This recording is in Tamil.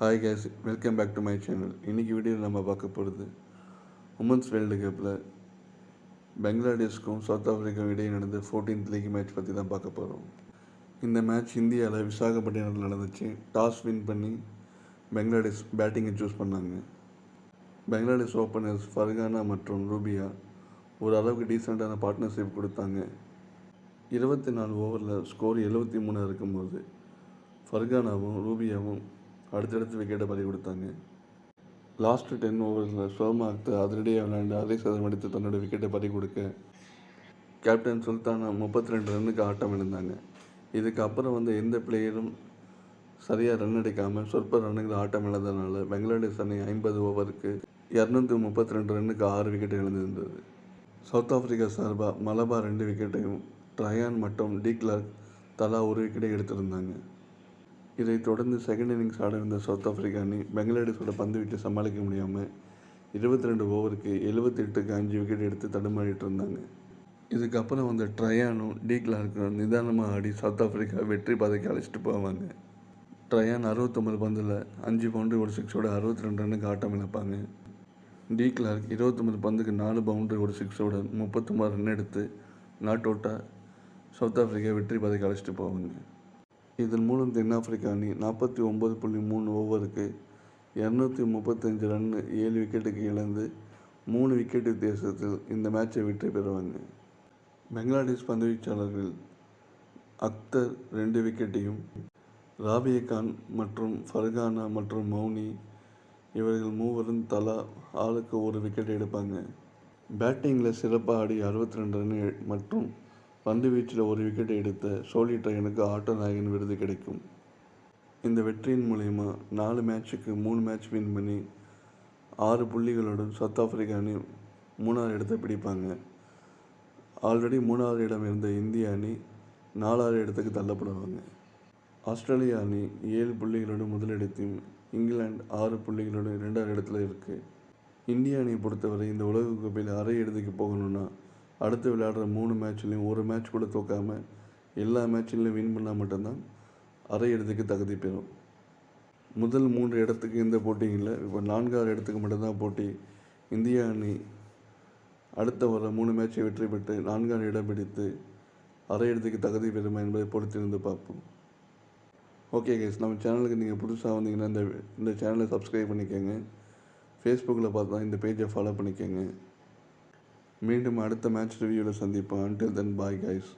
Hi guys welcome back to my channel இன்றைக்கி வீடியோவில் நம்ம பார்க்க போகிறது உமன்ஸ் வேர்ல்டு கப்பில் பங்களாதேஷ்க்கும் சவுத் ஆஃப்ரிக்காவும் இடையே நடந்த ஃபோர்டீன்த் லீக் மேட்ச் பற்றி தான் பார்க்க போகிறோம் இந்த மேட்ச் இந்தியாவில் விசாகப்பட்டினத்தில் நடந்துச்சு. டாஸ் வின் பண்ணி பங்களாதேஷ் பேட்டிங்கை சூஸ் பண்ணாங்க. பங்களாதேஷ் ஓப்பனர்ஸ் ஃபர்கானா மற்றும் ரூபியா ஒரு அளவுக்கு டீசெண்டான பார்ட்னர்ஷிப் கொடுத்தாங்க. இருபத்தி நாலு ஓவரில் ஸ்கோர் எழுபத்தி மூணு இருக்கும்போது ஃபர்கானாவும் ரூபியாவும் அடுத்தடுத்து விக்கெட்டை பறி கொடுத்தாங்க. லாஸ்ட்டு டென் ஓவர்ஸில் சோமா அதிரடியாக விளையாண்டு அதே சதம் அடித்து தன்னோட விக்கெட்டை பறி கொடுக்க. கேப்டன் சுல்தானா முப்பத்தி ரெண்டு ரன்னுக்கு ஆட்டம் இழந்தாங்க. இதுக்கப்புறம் வந்து எந்த பிளேயரும் சரியாக ரன் அடிக்காமல் சொற்ப ரன்னுகள் ஆட்டம் இழந்ததுனால பெங்களாதேஷ் அணி ஐம்பது ஓவருக்கு இரநூத்தி முப்பத்தி ரெண்டு ரன்னுக்கு ஆறு விக்கெட் இழந்திருந்தது. சவுத் ஆப்பிரிக்கா சார்பாக மலபார் ரெண்டு விக்கெட்டையும் ட்ரயான் மற்றும் டி கிளார்க் தலா ஒரு விக்கெட்டை எடுத்திருந்தாங்க. இதைத் தொடர்ந்து செகண்ட் இன்னிங்ஸ் ஆட இருந்த சவுத் ஆப்பிரிக்கா அணி பங்களாதேஷோட பந்து வீட்டை சமாளிக்க முடியாமல் இருபத்தி ரெண்டு ஓவருக்கு எழுபத்தி எட்டுக்கு அஞ்சு விக்கெட் எடுத்து தடுமாறிட்டு இருந்தாங்க. இதுக்கப்புறம் வந்த ட்ரையானும் டி கிளார்க்கும் நிதானமாக ஆடி சவுத் ஆப்பிரிக்கா வெற்றி பாதைக்கு அழைச்சிட்டு போவாங்க. ட்ரையான் அறுபத்தொம்பது பந்தில் அஞ்சு பவுண்டரி ஒரு சிக்ஸோட அறுபத்தி ரெண்டு ரன்னுக்கு ஆட்டம் இழப்பாங்க. டி கிளார்க் இருபத்தொம்பது பந்துக்கு நாலு பவுண்டரி ஒரு சிக்ஸோட முப்பத்தொம்பது ரன் எடுத்து நாட் அவுட்டாக சவுத் ஆப்பிரிக்கா வெற்றி பாதைக்கு அழைச்சிட்டு போவாங்க. இதன் மூலம் தென்னாப்பிரிக்கா அணி நாற்பத்தி ஒம்பது புள்ளி மூணு ஓவருக்கு இரநூத்தி முப்பத்தஞ்சு ரன் ஏழு விக்கெட்டுக்கு இழந்து மூணு விக்கெட் வித்தியாசத்தில் இந்த மேட்சை வெற்றி பெறுவாங்க. பங்களாதேஷ் பந்துவீச்சாளர்கள் அக்தர் ரெண்டு விக்கெட்டையும் ராபிய கான் மற்றும் ஃபர்கானா மற்றும் மௌனி இவர்கள் மூவரும் தலா ஆளுக்கு ஒரு விக்கெட் எடுப்பாங்க. பேட்டிங்கில் சிறப்பாக ஆடி அறுபத்தி ரெண்டு ரன் மற்றும் பந்து வீச்சில் ஒரு விக்கெட்டை எடுத்த சோலி ட்ரையனுக்கு ஆட்ட நாயகன் விருது கிடைக்கும். இந்த வெற்றியின் மூலயமா நாலு மேட்சுக்கு மூணு மேட்ச் வின் பண்ணி ஆறு புள்ளிகளுடன் சவுத் ஆப்பிரிக்கா அணி மூணாவது இடத்தை பிடிப்பாங்க. ஆல்ரெடி மூணாவது இடம் இருந்த இந்திய அணி நாலாவது இடத்துக்கு தள்ளப்படுவாங்க. ஆஸ்திரேலியா அணி ஏழு புள்ளிகளுடன் முதலிடத்தையும் இங்கிலாந்து ஆறு புள்ளிகளுடன் இரண்டாவது இடத்துல இருக்குது இந்திய அணியை பொறுத்தவரை இந்த உலகக்கோப்பையில் அரை இடத்துக்கு போகணுன்னா அடுத்து விளையாடுற மூணு மேட்ச்லேயும் ஒரு மேட்ச் கூட தோக்காமல் எல்லா மேட்ச்லையும் வின் பண்ணால் மட்டும்தான் அரை இடத்துக்கு தகுதி பெறும். முதல் மூன்று இடத்துக்கு இந்த போட்டியில் இப்போ நான்காவது இடத்துக்கு மட்டும்தான் போட்டி. இந்தியா அணி அடுத்த வர மூணு மேட்சை வெற்றி பெற்று நான்காவது இடம் பிடித்து அரை இடத்துக்கு தகுதி பெறுமா என்பதை பொறுத்திருந்து பார்ப்போம். ஓகே கைஸ் நம்ம சேனலுக்கு நீங்கள் புதுசாக வந்தீங்கன்னா இந்த இந்த சேனலை சப்ஸ்கிரைப் பண்ணிக்கோங்க. ஃபேஸ்புக்கில் பார்த்தா இந்த பேஜை ஃபாலோ பண்ணிக்கோங்க. மீண்டும் அடுத்த மேட்ச் ரிவ்யூவில் சந்திப்போம். Until then bye guys